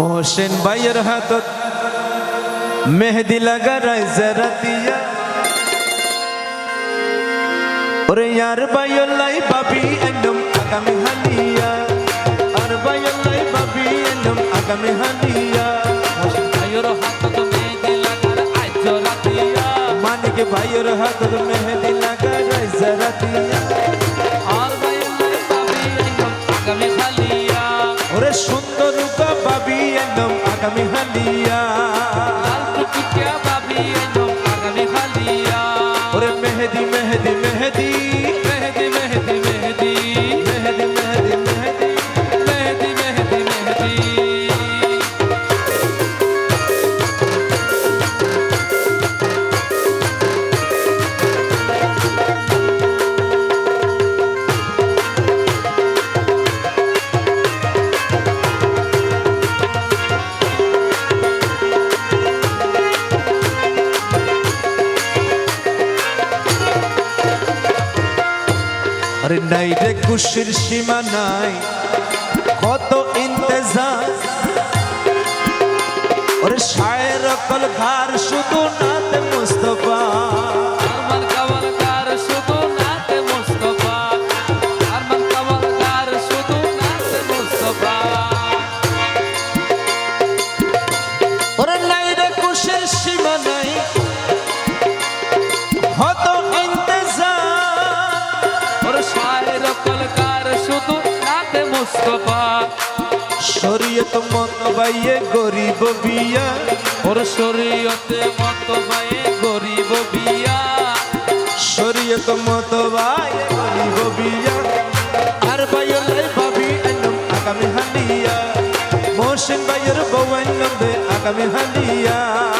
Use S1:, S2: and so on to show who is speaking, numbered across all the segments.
S1: মোহসেন ভাইয়ের হাতত মেহেদি লাগা রাইজা রাতিয়া ওরে ইয়ার বাইলাই বাবি একদম আগামী হানিয়া আর বাইলাই বাবি একদম আগামী হানিয়া
S2: ভাইয়ের হাতত মেহেদি লাগার আজ রাতিয়া
S1: মানিক ভাইয়ের হাতত মেহেদি লাগা রাইজা রাতিয়া
S2: আর ভাইয়ের লাই পাবি একদম আগামী খালিয়া
S1: ওরে সুন্দর আরে নাই রে খুশির সীমা নাই। কত ইন্তজার। ওরে শায়ের কল ঘর শুধু নাতে মুস্তফা।
S2: মুস্তফা।
S1: শরীয়ত মত বাইয়ে গরিব বিয়া।
S2: ওর শরীয়তে মত পায়ে গরিব বিয়া।
S1: শরীয়ত মত বাইয়ে গরিব বিয়া। আর বাইলাই ভাবি একদম আগামী হালিয়া। মোহসিন বাইয়ের বউ একদম দে আগামী হালিয়া।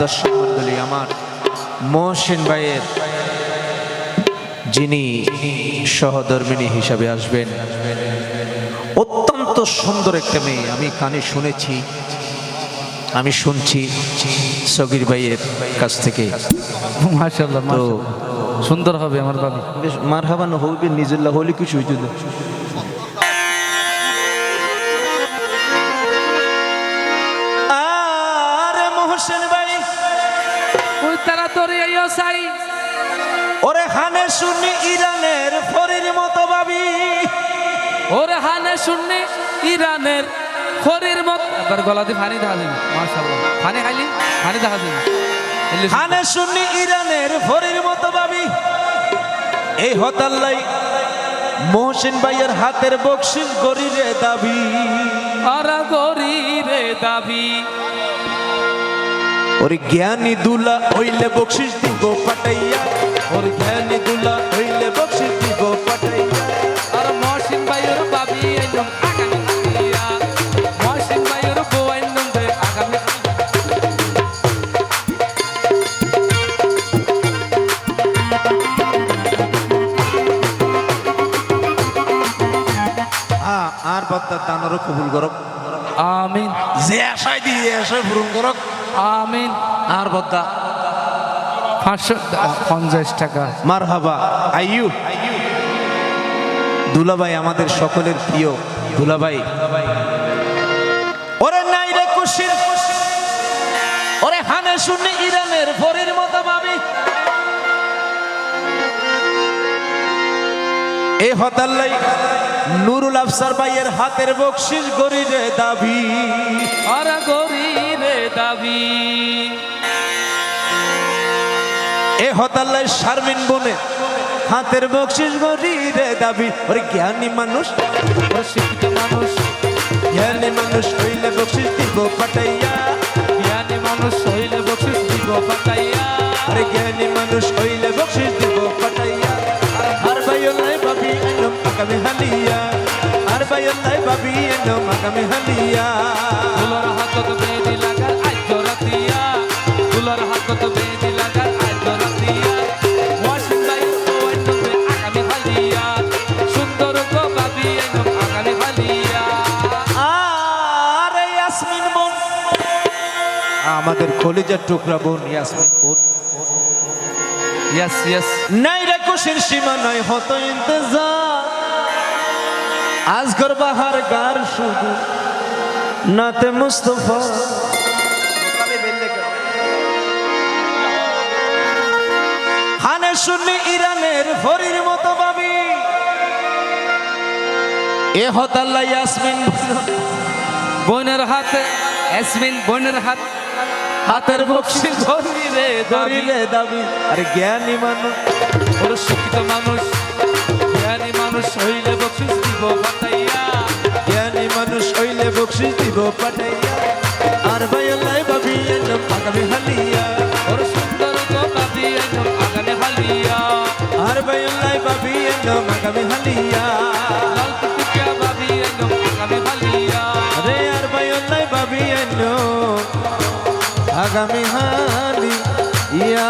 S1: দর্শক মন্ডলী আমার মহসিন ভাইয়ের যিনি সহধর্মিনী হিসাবে আসবেন অত্যন্ত সুন্দর একটা মেয়ে আমি কানে শুনেছি আমি শুনছি সগির ভাইয়ের কাছ থেকে।
S2: মাশাআল্লাহ
S1: তো
S2: সুন্দর হবে আমার বাবু।
S1: মার হাবানো হইবে নিজেল্লা হলে কিছু হইতে
S2: ওই তারা আইও সাই।
S1: ওরে হানে শুনি ইরানের ফরির মতো ভাবি।
S2: ওরে হানে শুননি ইরানের খরির মত এবার গলাতে পানি দেখা দিন মাশাআল্লাহ। পানি খাইলি? পানি দেখা দিন
S1: হানে শুনি ইরানের ফরির মতো ভাবি। এই হতাল্লাই মহসিন ভাইয়ের হাতের বকশিস গরিরে দাবি।
S2: আরা গরি রে দাবি।
S1: ওরে জ্ঞানী দুলা হইলে বকশিস দিব পাটাইয়া। ওর জ্ঞানী দুলা হইলে বকশিস দিব পাটাইয়া।
S2: আর মহসিন ভাইয়ের বাবি একদম
S1: আর বাত্তা তানারও কবুল করক
S2: আমিন।
S1: যে আশায় দিয়ে আশায় পূরণ করক
S2: আমিন।
S1: আর বদ্দা?
S2: পাঁচশো পঞ্চাশ টাকা।
S1: মার হাবা আইয়ু দুলাভাই আমাদের সকলের প্রিয় দুলাভাই। ওরে নাই রে কুশির ওরে হানে শুনে ইরানের ফরির মতো ভাবি এ হতাল্লাই নুরুল আফসার ভাইয়ের হাতের বকশিস গরিরে দাবি।
S2: আরা গরি রে দাবি।
S1: এ হতাল্লাই শারমিন বনে হাতের বকশিস গরিরে দাবি। ওরে জ্ঞানী মানুষ
S2: ওর শিক্ষিত মানুষ
S1: জ্ঞানী মানুষ হইলে বকশিস দিব পাঠাইয়া
S2: জ্ঞানী মানুষ হইলে বকশিস দিব পাঠাইয়া
S1: আরে জ্ঞানী মানুষ হইলে হাই বাবি এলো হালিয়া।
S2: ফুলর হাতত বেদি লাগার আজ রাতিয়া। ফুলর হাতত বেদি লাগার আজ রাতিয়া।
S1: আমাদের কলেজের টুকরা বোন ইয়াসমিন বোন।
S2: ইয়াস ইয়াস
S1: নাই রে কোশের সীমা নয় হত ইন্তজার। আজগর বাহার গার শুধু নাতে মুস্তফা। হানে শুনলি ইরানের ফরির মতো বাবি। এ হতাল্লা ইয়াসমিন
S2: বোনের হাতে এসমিন বোনের হাত
S1: হাতের বক্সি
S2: ধরি রে ধরি
S1: ধরিলে দাবি। আরে জ্ঞানী মানুষ
S2: ওর শিক্ষিত মানুষ। মানুষ হইলে বকশিস দিব বাতাইয়া
S1: জ্ঞানী মানুষ হইলে বকশিস দিব পাঠাইয়া। আর ভাইয়াল্লাই ভাবি এলাম আগামী হালিয়া।
S2: ওর সুন্দর গো বাবি এনম আগামী হালিয়া।
S1: আর ভাইয়াল্লাই ভাবি এলাম আগামী হালিয়া। ভাবি আগামী হালিয়া।